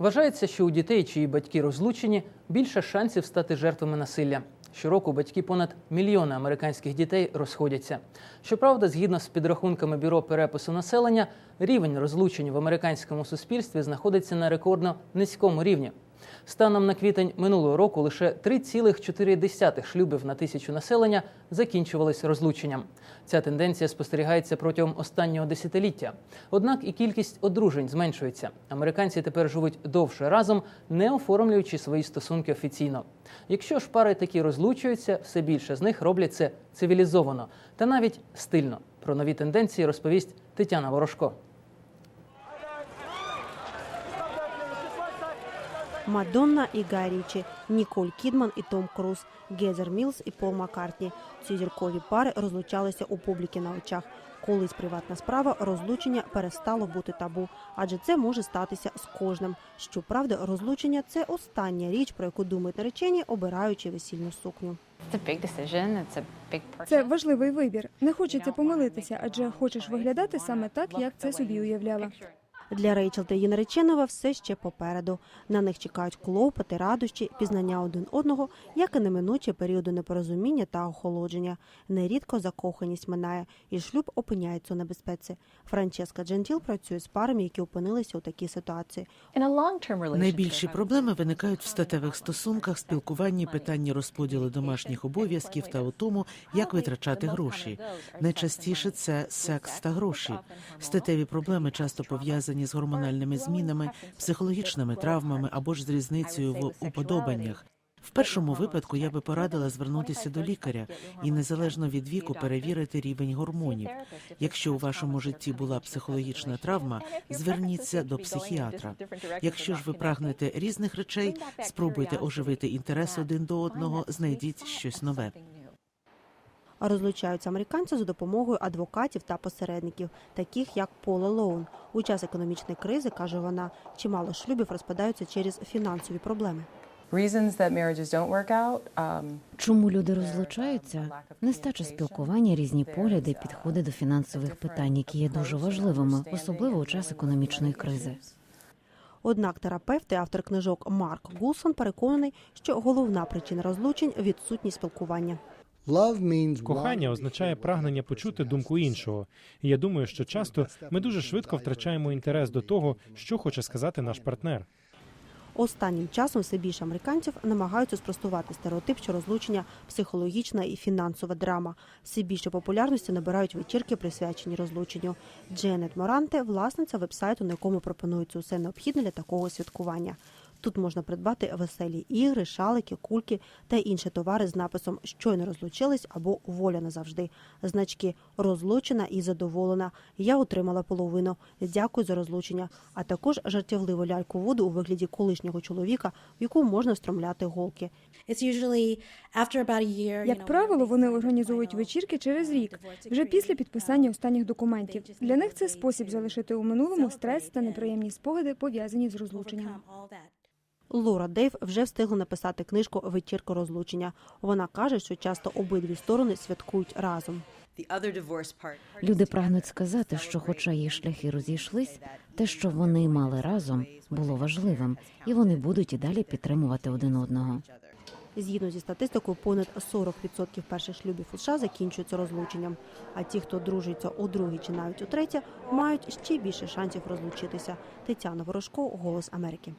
Вважається, що у дітей, чиї батьки розлучені, більше шансів стати жертвами насилля. Щороку батьки понад мільйона американських дітей розходяться. Щоправда, згідно з підрахунками бюро перепису населення, рівень розлучень в американському суспільстві знаходиться на рекордно низькому рівні. Станом на квітень минулого року лише 3,4 шлюбів на тисячу населення закінчувались розлученням. Ця тенденція спостерігається протягом останнього десятиліття. Однак і кількість одружень зменшується. Американці тепер живуть довше разом, не оформлюючи свої стосунки офіційно. Якщо ж пари такі розлучуються, все більше з них роблять це цивілізовано та навіть стильно. Про нові тенденції розповість Тетяна Ворожко. Мадонна і Гай Річі, Ніколь Кідман і Том Круз, Гезер Мілс і Пол Маккартні. Ці зіркові пари розлучалися у публіки на очах. Колись приватна справа розлучення перестало бути табу, адже це може статися з кожним. Щоправда, розлучення це остання річ, про яку думають наречені, обираючи весільну сукню. Це важливий вибір. Не хочеться помилитися, адже хочеш виглядати саме так, як це собі уявляла. Для Рейчел та її нареченого все ще попереду. На них чекають клопоти, радощі, пізнання один одного, як і неминучі періоди непорозуміння та охолодження. Нерідко закоханість минає, і шлюб опиняється у небезпеці. Франческа Джентіл працює з парами, які опинилися у такій ситуації. Найбільші проблеми виникають в статевих стосунках, спілкуванні, питанні розподілу домашніх обов'язків та у тому, як витрачати гроші. Найчастіше це секс та гроші. Статеві проблеми часто пов'язані з гормональними змінами, психологічними травмами або ж з різницею в уподобаннях. В першому випадку я би порадила звернутися до лікаря і незалежно від віку перевірити рівень гормонів. Якщо у вашому житті була психологічна травма, зверніться до психіатра. Якщо ж ви прагнете різних речей, спробуйте оживити інтерес один до одного, знайдіть щось нове. А розлучаються американці за допомогою адвокатів та посередників, таких як Пола Лоун. У час економічної кризи каже вона, чимало шлюбів розпадаються через фінансові проблеми. reasons that marriages don't work out. Um, Чому люди розлучаються? Нестача спілкування, різні погляди, підходи до фінансових питань, які є дуже важливими, особливо у час економічної кризи. Однак терапевт і автор книжок Марк Гулсон переконаний, що головна причина розлучень відсутність спілкування. Кохання означає прагнення почути думку іншого. І я думаю, що часто ми дуже швидко втрачаємо інтерес до того, що хоче сказати наш партнер. Останнім часом все більше американців намагаються спростувати стереотип, що розлучення психологічна і фінансова драма. Все більше популярності набирають вечірки, присвячені розлученню. Дженет Моранте власниця вебсайту, на якому пропонується усе необхідне для такого святкування. Тут можна придбати веселі ігри, шалики, кульки та інші товари з написом Щойно розлучились або Воля назавжди. Значки розлучена і задоволена. Я отримала половину. Дякую за розлучення. А також жартівливу ляльку воду у вигляді колишнього чоловіка, в яку можна встромляти голки. Як правило, вони організовують вечірки через рік, вже після підписання останніх документів. Для них це спосіб залишити у минулому стрес та неприємні спогади, пов'язані з розлученням. Лора Дейв вже встигла написати книжку Вечірка розлучення. Вона каже, що часто обидві сторони святкують разом. Люди прагнуть сказати, що, хоча їх шляхи розійшлись, те, що вони мали разом, було важливим, і вони будуть і далі підтримувати один одного. Згідно зі статистикою, понад 40% перших шлюбів у США закінчуються розлученням. А ті, хто одружується у другій чи навіть у третє, мають ще більше шансів розлучитися. Тетяна Ворожко, Голос Америки.